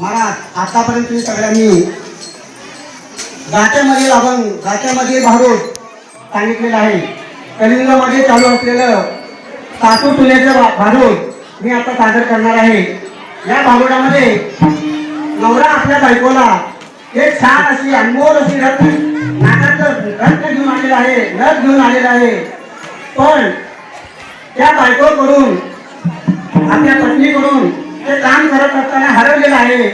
आतापर्यंत तुम्ही सगळ्यांनी गाठ्यामध्ये आपण गाठ्यामध्ये भारूड सांगितलेलं आहे. कलिंगमध्ये चालू असलेलं सातू तुल्याचं भा- भारूड मी आता सादर करणार आहे. या भागोडामध्ये नवरा आपल्या बायकोला एक छान अशी अनमोल अशी रत्न नाकाचं रत्न घेऊन आलेला आहे नथ घेऊन आलेला आहे. पण त्या बायकोकडून आपल्या पत्नीकडून ते काम करत असताना हरवलेलं आहे.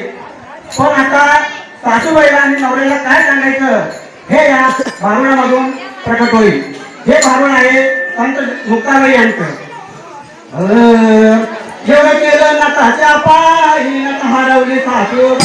पण आता सासूबाईला आणि नवऱ्याला काय सांगायचं? हे या भारुणामधून प्रकट होईल. हे भारुण आहे संत मुक्ताबाई यांचं. अं, एवढं केलं नकाच्या पायी नका हरवली सासूबाई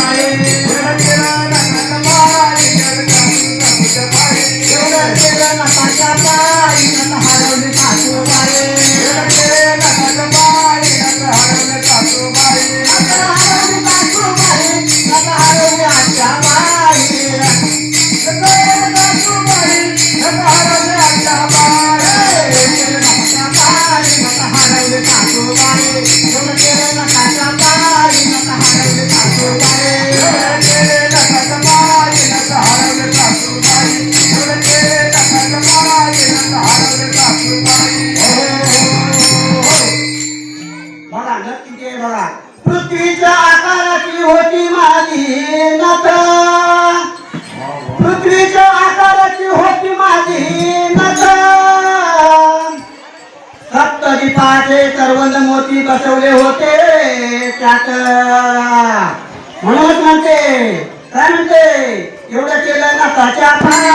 करवंद बसवले होते त्यात? म्हणूनच म्हणते काय म्हणते? एवढं केलं नकाच्या पायी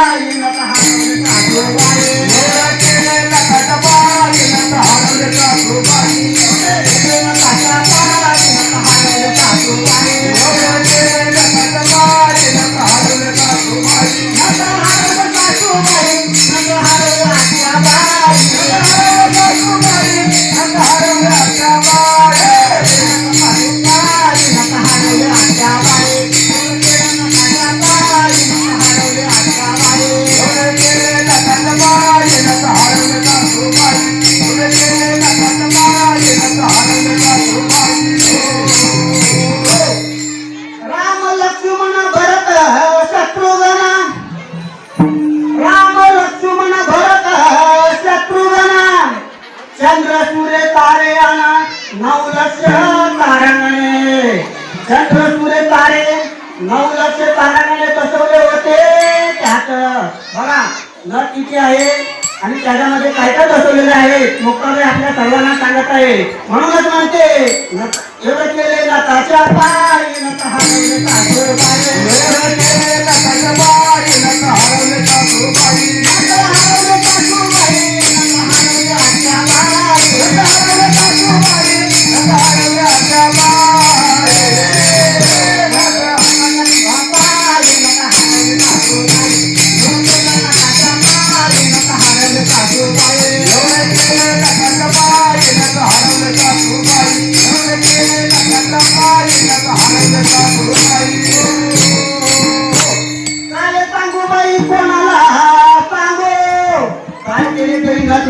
चंद्र तारे नऊ लक्ष ताराने बसवले होते त्यात. बघा नथ किती आहे आणि त्याच्यामध्ये काय काय बसवलेलं आहे मुक्ताबाई आपल्या सर्वांना सांगत आहे. म्हणूनच म्हणते एवढं केले नकाच्या पायी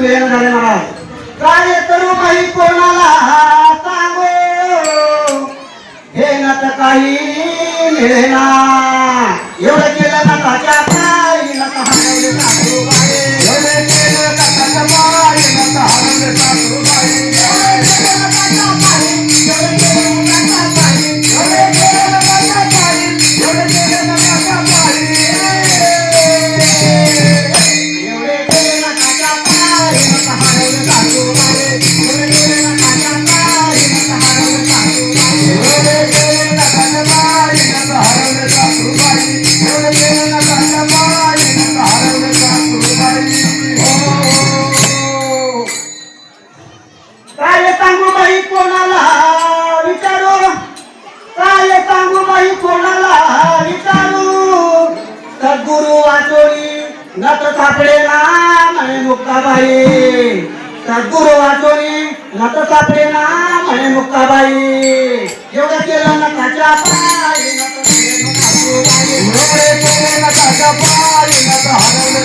वेळ झाले मला काय करू काही कोणाला सांगो हे ना तर काही मिळेना एवढं केलं ना वाचोरी वाचोळी नत सापडे ना म्हणे मुक्ताबाई सद्गुरु वाचोरी नत सापडे ना म्हणे मुक्ताबाई एवढं केलं नत सापडे ना सासूबाई. पाय नत हरवलं